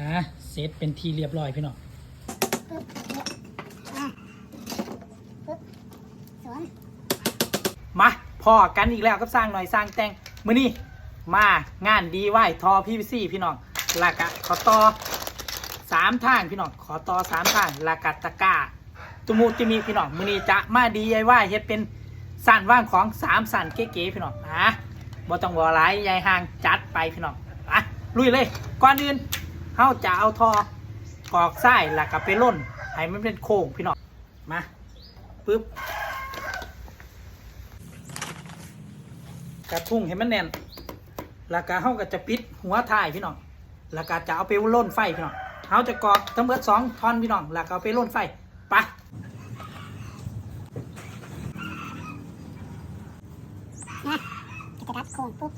อ่าเสร็จเป็นทีเรียบร้อยพี่น้องมาพอกันอีกแล้วกับสร้างหน่อยสร้างแต่งมือนี้มางานดีไหวทอพีวีซีพี่น้องหลักะขอต่อสามทางพี่น้องขอต่อสามทางหลักะตะกาตุมูจิมีพี่น้องมือนี้จะมาดีไอ้ว่าเฮ็ดเป็นสั่นว่างของสามสั่นเก๋ๆพี่น้องอะบ่ต้องวอหลายยายห่างจัดไปพี่น้องอะลุยเลยก่อนอื่น เฮาจะเอาทอกรอกไส้หลักะไปล่นให้มันเป็นโค้งพี่น้องมาปึ๊บกระทุ้งให้มันแน่นแล้วก็เฮาก็จะปิดหัวท้ายพี่น้องแล้วก็จะเอาไปล่นไฟพี่น้องเฮาจะกรอกทั้งหมดสองท่อนพี่น้องแล้วก็เอาไปล่นไฟไปะนะจะกระดัดโคนปุ๊บ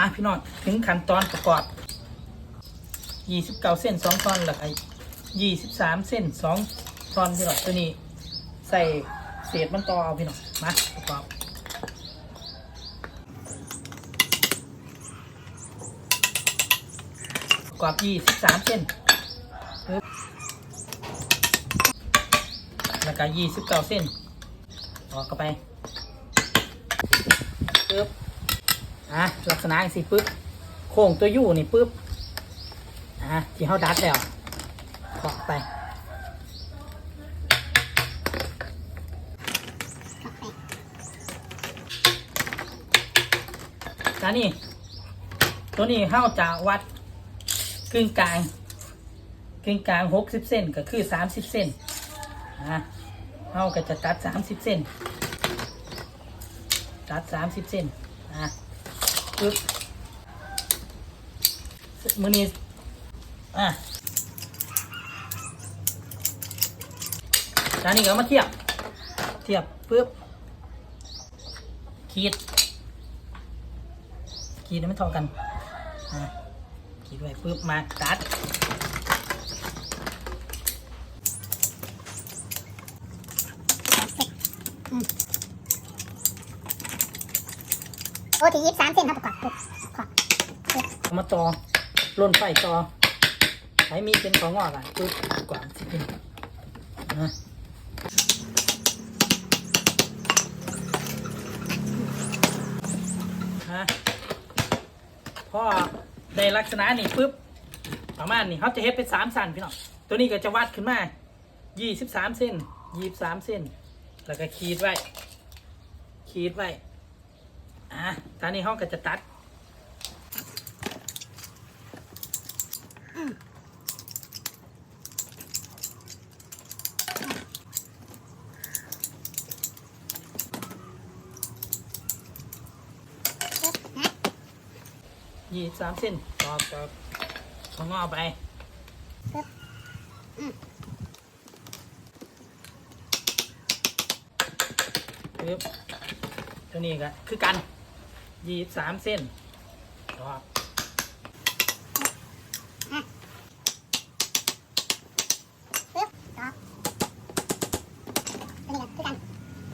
มาพี่น้องถึงขั้นตอนประกอบ29เส้น2ท่อนแล้วก็23เส้น2ท่อนพี่น้องตัวนี้ ใส่เศษมันต่อเอาพี่น้องมาประกอบประกอบ23เส้นปึ๊บแล้วก็29เส้นต่อเข้าไปปึ๊บ อะลักษณะอย่างสิปึ๊บโค้งตัวยู่นี่ปึ๊บอะที่เขาดัดแล้วเคาะไปกรอกไปแล้วนี่ตัวนี้เข้าจะวัดกึ่งกลางกึ่งกลางหกสิบเซนก็คือสามสิบเซนอะเข้าก็จะตัดสามสิบเซนตัดสามสิบเซนอะ ปึ๊บมือนี้อะแล้วนี่ก็มาเทียบ เทียบปึ๊บขีดขีดให้มันเท่ากันขีดไว้ปึ๊บมาตัด โอ้ที่ยี่สิบสามเส้นครับประกอบปุ๊บขอบเอามาต่อล่นไฟต่อใช้มีดเป็นของงอกอะปึ๊บกวาดสิเป็นนะฮะพอในลักษณะนี้ปึ๊บประมาณนี้เขาจะเฮ็ดเป็นสามสันพี่น้องตัวนี้ก็จะวัดขึ้นมายี่สิบสามเส้นยี่สิบสามเส้น แล้วก็ขีดไว้ ขีดไว้ อะตอนนี้เขาก็จะตัดยี่สามเส้นต่อกับของงอไปปุ๊บอืมปึ๊บตัวนี้ก็คือกัน ยี่สามเส้นต่อปุ๊บกรอกตัวนี้ก็คือกัน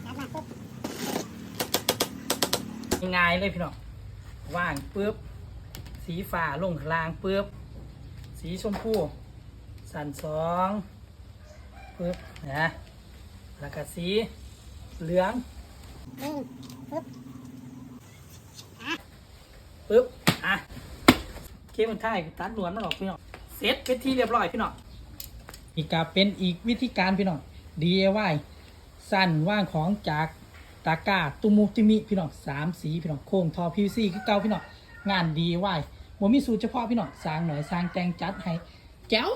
ดัดมาปุ๊บง่ายเลยพี่น้องว่างปึ๊บ สีฟ้าลงข้างล่างปึ๊บ สีชมพู สันสองปึ๊บนะแล้วก็สีเหลืองดึงปุ๊บ ปึ๊บ อะ เคมันท่ายตัดหนวดมันออกพี่น้องเสร็จเป็นที่เรียบร้อยพี่น้องอีกกาเป็นอีกวิธีการพี่น้อง DIY สั้นว่างของจากตากาตุมูติมิพี่น้องสามสีพี่น้องโค้งทอ PVC คือเก่าพี่น้องงาน DIY ผมมีสูตรเฉพาะพี่น้องสร้างหน่อยสร้างแต่งจัดให้แก้ว